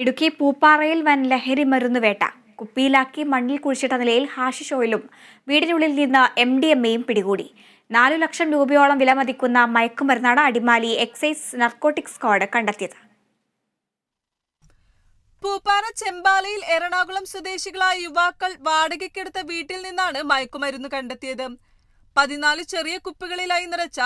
ഇടുക്കി പൂപ്പാറയിൽ വൻ ലഹരി മരുന്ന് വേട്ട. കുപ്പിയിലാക്കി മണ്ണിൽ കുഴിച്ചിട്ട നിലയിൽ ഹാഷിഷ് ഓയിലും വീടിനുള്ളിൽ നിന്ന് എം ഡി എം എയും പിടികൂടി. നാലു ലക്ഷം രൂപയോളം വില മതിക്കുന്ന മയക്കുമരുന്നാണ് അടിമാലി എക്സൈസ് നർക്കോട്ടിക് സ്ക്വാഡ് കണ്ടെത്തിയത്. പൂപ്പാറ ചെമ്പാലയിൽ എറണാകുളം സ്വദേശികളായ യുവാക്കൾ വാടകയ്ക്കെടുത്ത വീട്ടിൽ നിന്നാണ് മയക്കുമരുന്ന് കണ്ടെത്തിയത്. പതിനാല് ചെറിയ കുപ്പികളിലായി നിറച്ച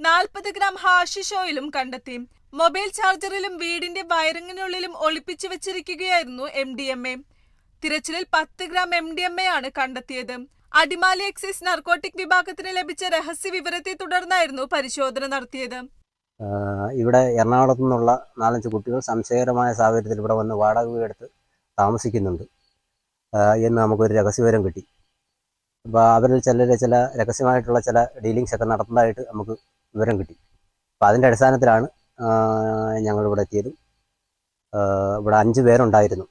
നാൽപ്പത് ഗ്രാം ഹാഷിഷ് ഓയിലും കണ്ടെത്തി. മൊബൈൽ ചാർജറിലും വീടിന്റെ വയറിങ്ങിനുള്ളിലും ഒളിപ്പിച്ചു വെച്ചിരിക്കുകയായിരുന്നു എം ഡി എം എ. തിരച്ചിലിൽ പത്ത് gram M D M A ആണ് കണ്ടെത്തിയത്. അടിമാലി എക്സൈസ് നർക്കോട്ടിക് വിഭാഗത്തിന് ലഭിച്ച രഹസ്യ വിവരത്തെ തുടർന്നായിരുന്നു പരിശോധന നടത്തിയത്. ഇവിടെ എറണാകുളത്ത് നിന്നുള്ള നാലഞ്ച് കുട്ടികൾ സംശയകരമായ സാഹചര്യത്തിൽ ഇവിടെ വന്ന് വാടക വീടെടുത്ത് താമസിക്കുന്നുണ്ട്. എന്ന് നമുക്കൊരു രഹസ്യവിവരം കിട്ടി. അപ്പോൾ അവരിൽ ചിലരെ ചില രഹസ്യമായിട്ടുള്ള ചില ഡീലിങ്സ് ഒക്കെ നടത്തുന്നതായിട്ട് നമുക്ക് വിവരം കിട്ടി. അപ്പോൾ അതിന്റെ അടിസ്ഥാനത്തിലാണ് ഞങ്ങളിവിടെ എത്തിയതും. ഇവിടെ അഞ്ച് പേരുണ്ടായിരുന്നു.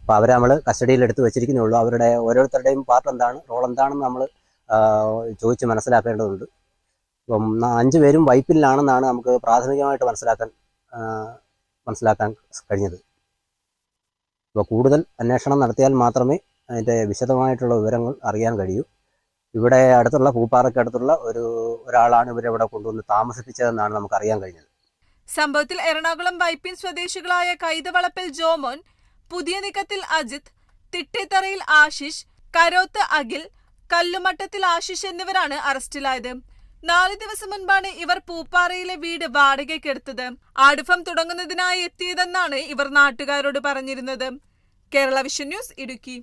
അപ്പോൾ അവരെ നമ്മൾ കസ്റ്റഡിയിൽ എടുത്ത് വെച്ചിരിക്കുന്നേ ഉള്ളൂ. അവരുടെ ഓരോരുത്തരുടെയും പാർട്ട് എന്താണ് റോൾ എന്താണെന്ന് നമ്മൾ ചോദിച്ച് മനസ്സിലാക്കേണ്ടതുണ്ട്. അപ്പം അഞ്ച് പേരും വൈപ്പിലാണെന്നാണ് നമുക്ക് പ്രാഥമികമായിട്ട് മനസ്സിലാക്കാൻ മനസ്സിലാക്കാൻ കഴിഞ്ഞത്. അപ്പോൾ കൂടുതൽ അന്വേഷണം നടത്തിയാൽ മാത്രമേ അതിന്റെ വിശദമായിട്ടുള്ള വിവരങ്ങൾ അറിയാൻ കഴിയൂ. ഇവിടെ അടുത്തുള്ള പൂപ്പാറയ്ക്ക് അടുത്തുള്ള ഒരു ഒരാളാണ് ഇവരെ ഇവിടെ കൊണ്ടുവന്ന് താമസിപ്പിച്ചതെന്നാണ് നമുക്ക് അറിയാൻ കഴിഞ്ഞത്. സംഭവത്തിൽ എറണാകുളം വൈപ്പിൻ സ്വദേശികളായ കൈതവളപ്പിൽ ജോമോൻ പുതിയ നിക്കത്തിൽ അജിത് തിട്ടേത്തറയിൽ ആശിഷ് കരോത്ത് അഖിൽ കല്ലുമട്ടത്തിൽ ആശിഷ് എന്നിവരാണ് അറസ്റ്റിലായത്. നാല് ദിവസം മുൻപാണ് ഇവർ പൂപ്പാറയിലെ വീട് വാടകയ്ക്കെടുത്തത് ആടുഫം തുടങ്ങുന്നതിനായി എത്തിയതെന്നാണ് ഇവർ നാട്ടുകാരോട് പറഞ്ഞിരുന്നത്. Kerala vision news Idukki.